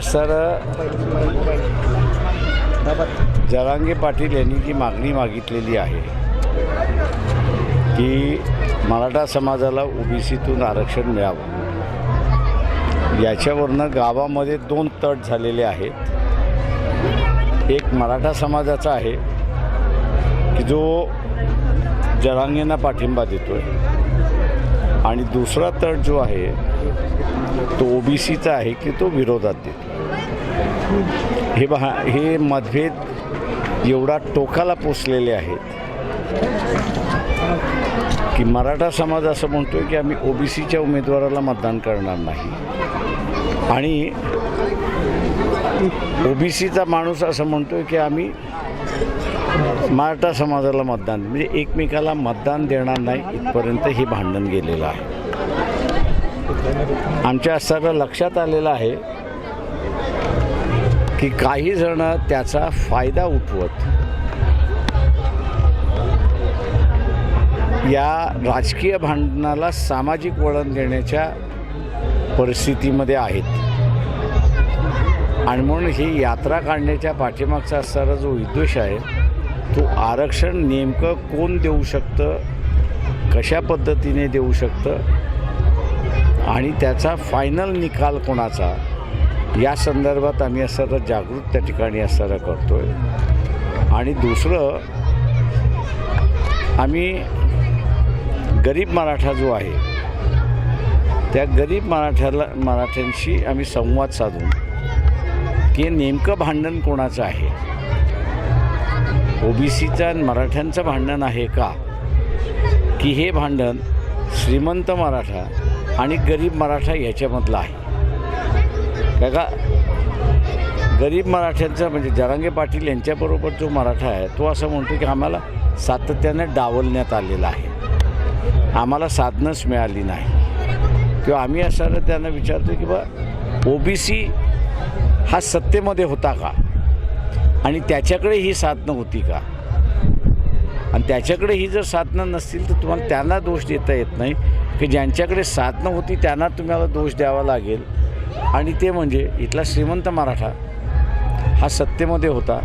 Sir Jarange Patil यांनी जी मागणी मागितलेली आहे की मराठा समाजाला ओबीसीतून आरक्षण मिळावं. याच्यावरनं गावामध्ये दोन तट झालेले आहेत. एक मराठा समाजाचा आहे की जो जरांगेंना पाठिंबा देतो आहे आणि दुसरा तट जो आहे तो ओबीसीचा आहे की तो विरोधात देतो हे पहा हे मतभेद एवढा टोकाला पोचलेले आहेत की मराठा समाज असं म्हणतोय की आम्ही ओबीसीच्या उमेदवाराला मतदान करणार नाही. आणि ओबीसीचा माणूस असं म्हणतोय की आम्ही मराठा समाजाला मतदान म्हणजे एकमेकाला मतदान देणार नाही इथपर्यंत हे भांडण गेलेलं आहे. आमच्या सर्व लक्षात आलेलं आहे की काही जण त्याचा फायदा उठवत. या राजकीय भांडणाला सामाजिक वळण देण्याच्या परिस्थितीमध्ये आहेत. आणि म्हणून ही यात्रा काढण्याच्या पाठीमागचा असणारा जो विद्वेष आहे तो आरक्षण नेमकं कोण देऊ शकतं कशा पद्धतीने देऊ शकतं आणि त्याचा फायनल निकाल कोणाचा या संदर्भात आम्ही असं जागृत त्या ठिकाणी असणारा करतो आहे आणि दुसरं आम्ही गरीब मराठा जो आहे त्या गरीब मराठ्याला मराठ्यांशी आम्ही संवाद साधून की नेमकं भांडण कोणाचं आहे? ओबीसीचा मराठ्यांचं भांडण आहे का? की हे भांडण श्रीमंत मराठा आणि गरीब मराठा याच्यामधलं आहे? का गरीब मराठ्यांचा म्हणजे जरांगे पाटील यांच्याबरोबर जो मराठा आहे तो असं म्हणतो की आम्हाला सातत्याने डावलण्यात आलेला आहे. आम्हाला साधनंच मिळाली नाही. किंवा आम्ही असं त्यांना विचारतो की बा ओबीसी हा सत्तेमध्ये होता का? आणि त्याच्याकडे ही साधनं होती का? आणि त्याच्याकडे ही जर साधनं नसतील तर तुम्हाला त्यांना दोष देता येत नाही. की ज्यांच्याकडे साधनं होती त्यांना तुम्हाला दोष द्यावा लागेल. आणि ते म्हणजे इथला श्रीमंत मराठा हा सत्तेमध्ये होता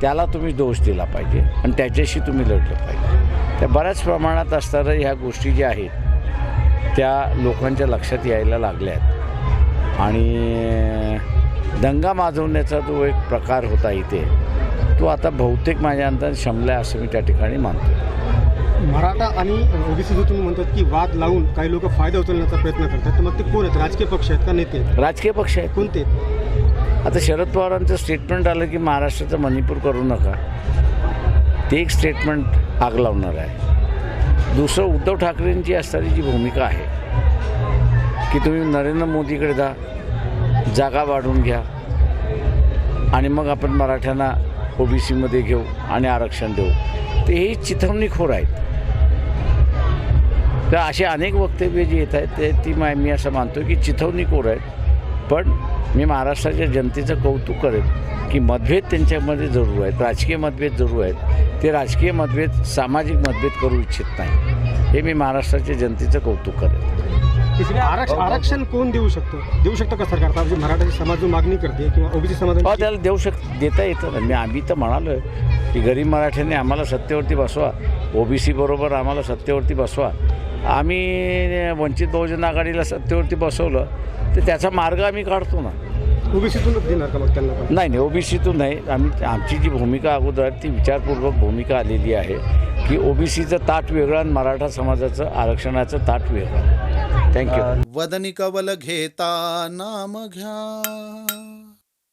त्याला तुम्ही दोष दिला पाहिजे आणि त्याच्याशी तुम्ही लढलं पाहिजे. त्या बऱ्याच प्रमाणात असणाऱ्या ह्या गोष्टी ज्या आहेत त्या लोकांच्या लक्षात यायला लागल्या आहेत. आणि दंगा माजवण्याचा जो एक प्रकार होता इथे तो आता बहुतेक माझ्या अंदाज शमला असं मी त्या ठिकाणी मानतो. मराठा आणि ओबीसी जो तुम्ही म्हणतात की वाद लावून काही लोक फायदा उचलण्याचा प्रयत्न करतात तर मग ते कोण आहेत? राजकीय पक्ष आहेत का नेते? राजकीय पक्ष आहेत. कोणते आता शरद पवारांचं स्टेटमेंट आलं की महाराष्ट्राचं मणिपूर करू नका. ते एक स्टेटमेंट आग लावणार आहे. दुसरं उद्धव ठाकरेंची असणारी जी भूमिका आहे. की तुम्ही नरेंद्र मोदीकडे जा जागा वाढवून घ्या आणि मग आपण मराठ्यांना ओबीसीमध्ये घेऊ आणि आरक्षण देऊ. ते हे चिथवणीखोर आहेत. तर असे अनेक वक्तव्य जे येत आहेत ते ती मा मी असं मानतो की चिथवणीखोर आहेत. पण मी महाराष्ट्राच्या जनतेचं कौतुक करेन की मतभेद त्यांच्यामध्ये जरूर आहेत राजकीय मतभेद जरूर आहेत. ते राजकीय मतभेद सामाजिक मतभेद करू इच्छित नाही. हे मी महाराष्ट्राच्या जनतेचं कौतुक करेन. आरक्षण आरक्षण कोण देऊ शकतं? देऊ शकतं का सरकार? मराठा समाज जो मागणी करते किंवा ओबीसी हो समाज त्याला देऊ शक देता येतं मी आम्ही तर म्हणालो आहे की गरीब मराठ्यांनी आम्हाला सत्तेवरती बसवा. ओबीसी बरोबर आम्हाला सत्तेवरती बसवा. आम्ही वंचित बहुजन आघाडीला सत्तेवरती बसवलं तर त्याचा मार्ग आम्ही काढतो ना. ओबीसीतूनच देणार का मग त्यांना नाही नाही ओबीसीतून नाही. आम्ही आमची जी भूमिका अगोदर आहे ती विचारपूर्वक भूमिका आलेली आहे की ओबीसीचं ताट वेगळं आणि मराठा समाजाचं आरक्षणाचं ताट वेगळं. थँक्यू वदनी कवल घेता नाम घ्या.